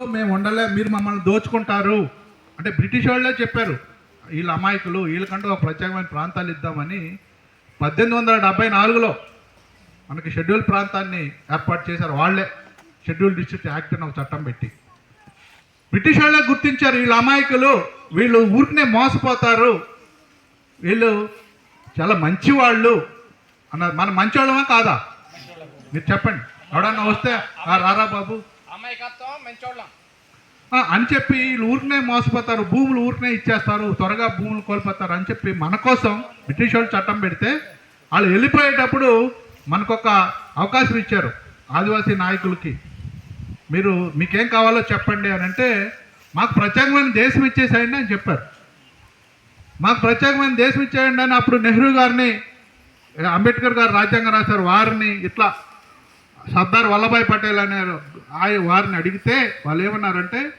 మేము ఉండలే మీరు మమ్మల్ని దోచుకుంటారు. అంటే బ్రిటిష్ వాళ్ళే చెప్పారు వీళ్ళ అమాయకులు వీళ్ళకంటూ ఒక ప్రత్యేకమైన ప్రాంతాలు ఇద్దామని పద్దెనిమిది వందల డెబ్బై నాలుగులో మనకి షెడ్యూల్ ప్రాంతాన్ని ఏర్పాటు చేశారు వాళ్ళే. షెడ్యూల్ డిస్ట్రిక్ట్ యాక్ట్ అని ఒక చట్టం పెట్టి. బ్రిటిష్ వాళ్ళే గుర్తించారు వీళ్ళ అమాయకులు వీళ్ళు ఊరికనే మోసపోతారు. వీళ్ళు చాలా మంచి వాళ్ళు అన్నారు. మన మంచి వాళ్ళమా కాదా? మీరు చెప్పండి. ఎవడన్నా వస్తే రారా బాబు అమాయకత్వం మంచోళ్ళం. అని చెప్పి వీళ్ళు ఊరికనే మోసపోతారు భూములు ఊరికనే ఇచ్చేస్తారు త్వరగా భూములు కోల్పోతారు అని చెప్పి మన కోసం బ్రిటిష్ వాళ్ళు చట్టం పెడితే వాళ్ళు వెళ్ళిపోయేటప్పుడు మనకొక అవకాశం ఇచ్చారు ఆదివాసీ నాయకులకి. మీరు మీకేం కావాలో చెప్పండి అని అంటే మాకు ప్రత్యేకమైన దేశం ఇచ్చేసేయండి అని చెప్పారు. మాకు ప్రత్యేకమైన దేశం ఇచ్చేయండి అని అప్పుడు నెహ్రూ గారిని అంబేద్కర్ గారు రాజ్యాంగం రాశారు వారిని ఇట్లా సర్దార్ వల్లభాయ్ పటేల్ అనే ఆయన వారిని అడిగితే వాళ్ళు ఏమన్నారంటే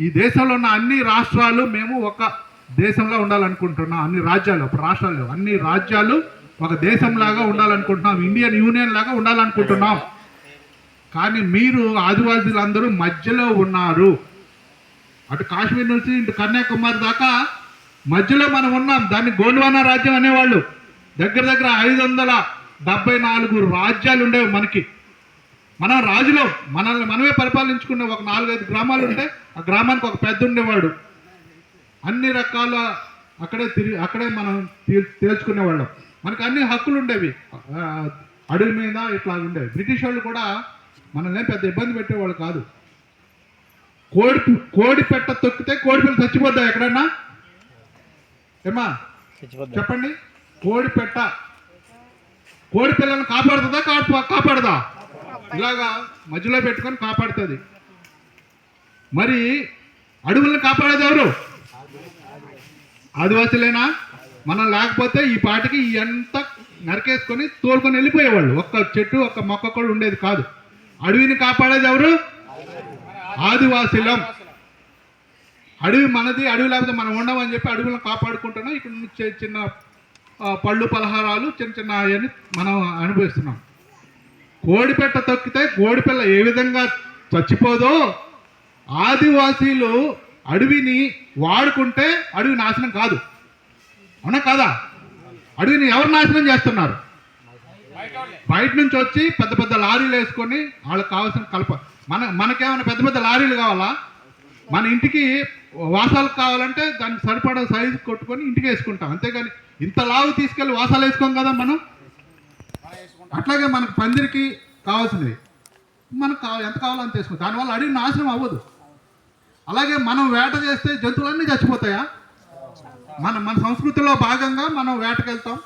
ఈ దేశంలో ఉన్న అన్ని రాష్ట్రాలు మేము ఒక దేశంలో ఉండాలనుకుంటున్నాం. అన్ని రాజ్యాలు రాష్ట్రాలు అన్ని రాజ్యాలు ఒక దేశంలాగా ఉండాలనుకుంటున్నాం. ఇండియన్ యూనియన్ లాగా ఉండాలనుకుంటున్నాం. కానీ మీరు ఆదివాసీలందరూ మధ్యలో ఉన్నారు. అటు కాశ్మీర్ నుంచి ఇటు కన్యాకుమారి దాకా మధ్యలో మనం ఉన్నాం. దాన్ని గోండ్వానా రాజ్యం అనేవాళ్ళు. దగ్గర దగ్గర ఐదు వందల డెబ్బై నాలుగు రాజ్యాలు ఉండేవి మనకి. మనం రాజులో మనల్ని మనమే పరిపాలించుకునే ఒక నాలుగైదు గ్రామాలు ఉంటే ఆ గ్రామానికి ఒక పెద్ద ఉండేవాడు. అన్ని రకాల అక్కడే తిరిగి అక్కడే మనం తేల్- తేల్చుకునేవాళ్ళం. మనకు అన్ని హక్కులు ఉండేవి. అడవి మీద ఇట్లా ఉండేవి. బ్రిటిష్ వాళ్ళు కూడా మనల్ని పెద్ద ఇబ్బంది పెట్టేవాళ్ళు కాదు. కోడి కోడి పెట్ట తొక్కితే కోడి పిల్ల చచ్చిపోద్దా ఎక్కడన్నా? ఏమా చెప్పండి. కోడి పెట్ట. కోడి పిల్లల్ని కాపాడుతుందా? కాపా- కాపాడదా? ఇలాగా మధ్యలో పెట్టుకొని కాపాడుతుంది. మరి అడవులను కాపాడేది ఎవరు? ఆదివాసులేనా? మనం లేకపోతే ఈ పాటికి ఎంత నరికేసుకొని తోలుకొని వెళ్ళిపోయేవాళ్ళు. ఒక్క చెట్టు ఒక్క మొక్క కూడా ఉండేది కాదు. అడవిని కాపాడేది ఎవరు? ఆదివాసులం. అడవి మనది అడవి లేకపోతే మనం ఉండమని చెప్పి అడవులను కాపాడుకుంటున్నాం. ఇక్కడ నుంచి చిన్న పళ్ళు పలహారాలు చిన్న చిన్న అవన్నీ మనం అనుభవిస్తున్నాం. కోడిపెట్ట తొక్కితే కోడిపిల్ల ఏ విధంగా చచ్చిపోదో ఆదివాసీలు అడవిని వాడుకుంటే అడవి నాశనం కాదు. అవునా కాదా? అడవిని ఎవరు నాశనం చేస్తున్నారు? బయట నుంచి వచ్చి పెద్ద పెద్ద లారీలు వేసుకొని వాళ్ళకి కావాల్సిన కలప. మన మనకేమైనా పెద్ద పెద్ద లారీలు కావాలా? మన ఇంటికి వాసాలకు కావాలంటే దానికి సరిపడా సైజు కొట్టుకొని ఇంటికి వేసుకుంటాం. అంతేగాని ఇంత లావు తీసుకెళ్ళి వాసాలు వేసుకోం కదా మనం? అట్లాగే మనకు పందిరికి కావాల్సినవి. మనకు కావ ఎంత కావాలో అంత వేసుకుంటాం దానివల్ల అడవి నాశనం అవ్వదు. అలాగే మనం వేట చేస్తే జంతువులన్నీ చచ్చిపోతాయా? మన మన సంస్కృతిలో భాగంగా మనం వేటకెళ్తాం.